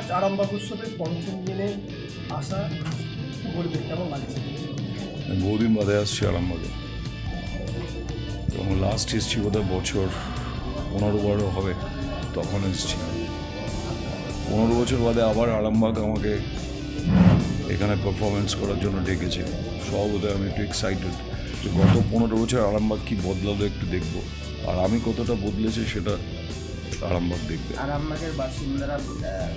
আজ আরামবাগ উৎসবের পঞ্চম দিনে আসা কি বলবে কেমন লাগছে? বহুদিন বাদে আসছি আরামবাগে। এবং লাস্ট এসছি বোধহয় বছর পনেরো বারো হবে, তখন এসছি। পনেরো বছর বাদে আবার আরামবাগ আমাকে এখানে পারফরমেন্স করার জন্য ডেকেছে। সব বোধহয় আমি একটু এক্সাইটেড যে গত পনেরো বছর আরামবাগ কী বদলালো একটু দেখব। আর আমি কতটা বদলেছে সেটা আরামবাগ দেখবে। আরামবাগের বাসিন্দারা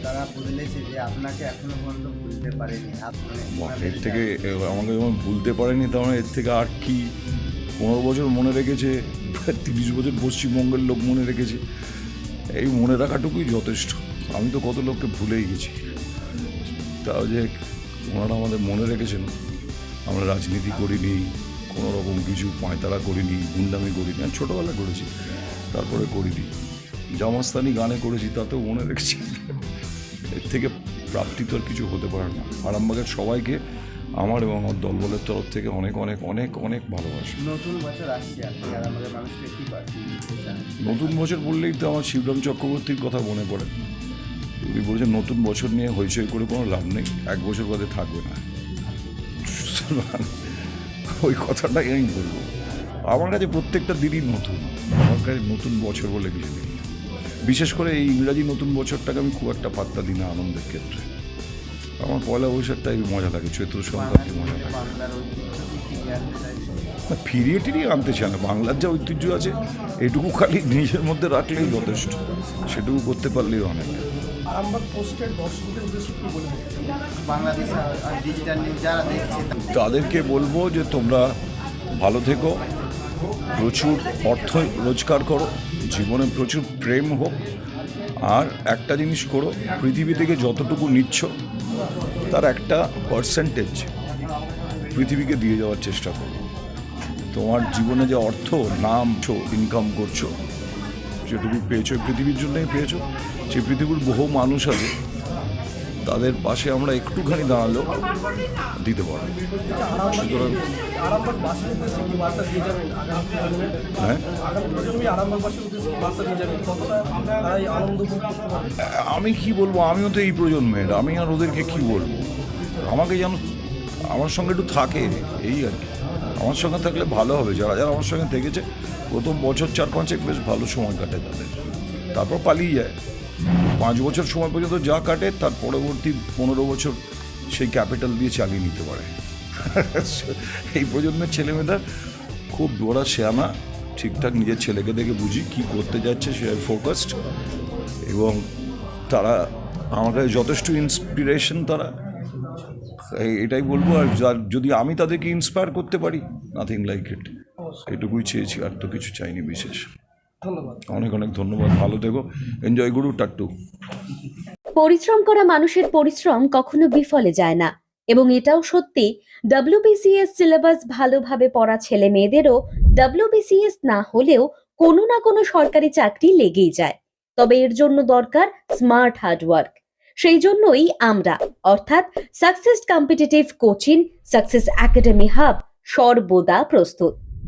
তারা বলেছে যে আপনাকে এখনও পর্যন্ত ভুলতে পারেনি। আপনি এর থেকে আমাকে যখন ভুলতে পারেনি তার মানে এর থেকে আর কি পনেরো বছর মনে রেখেছে তিরিশ বছর পশ্চিমবঙ্গের লোক মনে রেখেছে এই মনে রাখাটুকুই যথেষ্ট। আমি তো কত লোককে ভুলেই গেছি। তাও যে ওনারা আমাদের মনে রেখেছেন আমরা রাজনীতি করিনি কোনো রকম কিছু পাঁয়তারা করিনি গুন্ডামি করিনি আমি ছোটোবেলা করেছি তারপরে করিনি। জামাস্তানি গানে করেছি তাতেও মনে রেখেছি। এর থেকে প্রাপ্তি তো আর কিছু হতে পারে না। আরামবাগের সবাইকে আমার এবং আমার দলবলের তরফ থেকে অনেক অনেক অনেক অনেক ভালোবাসি। নতুন বছর আসছে নতুন বছর বললেই তো আমার শিবরাম চক্রবর্তীর কথা মনে পড়ে। উনি বলছেন নতুন বছর নিয়ে হইচই করে কোনো লাভ নেই এক বছর বাদে থাকবে না। ওই কথাটাই আমি বলব। আমার কাছে প্রত্যেকটা দিনই নতুন। আমার কাছে নতুন বছর বলে কিছু নেই। বিশেষ করে এই ইংরাজি নতুন বছরটাকে আমি খুব একটা পাত্তা দিই না আনন্দের ক্ষেত্রে। আমার পয়লা বৈশাখটাই মজা লাগে চৈত্র সংক্রান্তি মজা লাগে। ফিরিয়ে না, ফিরিয়ে টিরিয়ে আনতে চায় না বাংলার যা ঐতিহ্য আছে এটুকু খালি নিজের মধ্যে রাখলেই যথেষ্ট সেটুকু করতে পারলেই অনেক। তাদেরকে বলব যে তোমরা ভালো থেকো প্রচুর অর্থ রোজগার করো জীবনে প্রচুর প্রেম হোক, আর একটা জিনিস করো, পৃথিবী থেকে যতটুকু নিচ্ছ, তার একটা পার্সেন্টেজ পৃথিবীকে দিয়ে যাওয়ার চেষ্টা করো। তোমার জীবনে যে অর্থ, নাম ইনকাম করছ, যেটুকু পেয়েছ পৃথিবীর জন্যই পেয়েছ সেই পৃথিবীর বহু মানুষ আছে তাদের পাশে আমরা একটুখানি দাঁড়ালেও দিতে পারব। সুতরাং হ্যাঁ? আমি কি বলব? আমিও তো এই প্রজন্মের, আমি আর ওদেরকে কি বলব? আমাকে যেন আমার সঙ্গে একটু থাকে, এই আর কি। আমার সঙ্গে থাকলে ভালো হবে। যারা যারা আমার সঙ্গে থেকেছে, প্রথম বছর চার পাঁচেক বেশ ভালো সময় কাটে তাদের। তারপর পালিয়ে যায়। পাঁচ বছর সময় পর্যন্ত যা কাটে, তার পরবর্তী পনেরো বছর সেই ক্যাপিটাল দিয়ে চালিয়ে নিতে পারে। এই প্রজন্মের ছেলেমেয়েরা খুব ওরা শেয়ানা ঠিকঠাক নিজের ছেলেকে দেখে বুঝি কি করতে যাচ্ছে, সে ফোকাসড এবং তারা আমার কাছে যথেষ্ট ইন্সপিরেশন তারা। এটাই বলব, আর যদি আমি তাদেরকে ইন্সপায়ার করতে পারি নাথিং লাইক ইট এটুকুই চেয়েছি, আর তো কিছু চাইনি বিশেষ। ধন্যবাদ। অনেক অনেক ধন্যবাদ। ভালো থেকো। এনজয় গুরু টাট্টু পরিশ্রম করা মানুষের পরিশ্রম কখনো বিফলে যায় না। এবং এটাও সত্যি ডাব্লিউবিসিএস সিলেবাস ভালোভাবে পড়া ছেলে মেয়েদেরও ডাব্লিউবিসিএস না হলেও কোনো না কোনো সরকারি চাকরি লেগেই যায়। তবে এর জন্য দরকার স্মার্ট হার্ডওয়ার্ক সেই জন্যই আমরা অর্থাৎ success competitive coaching success academy hub সর্বদা প্রস্তুত।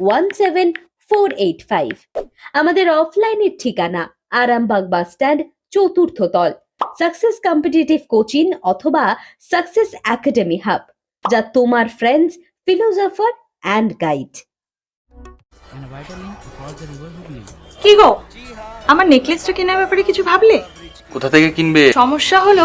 one seven four eight five আমাদের অফলাইনের ঠিকানা আরামবাগ বাস স্ট্যান্ড চতুর্থ তল। সাকসেস কম্পিটিটিভ কোচিং অথবা সাকসেস একাডেমি হাব যা তোমার ফ্রেন্ডস ফিলোসফার অ্যান্ড গাইড. কি গো? আমার নেকলেসটা কেনার ব্যাপারে কিছু ভাবলে? কোথা থেকে কিনবে? সমস্যা হলো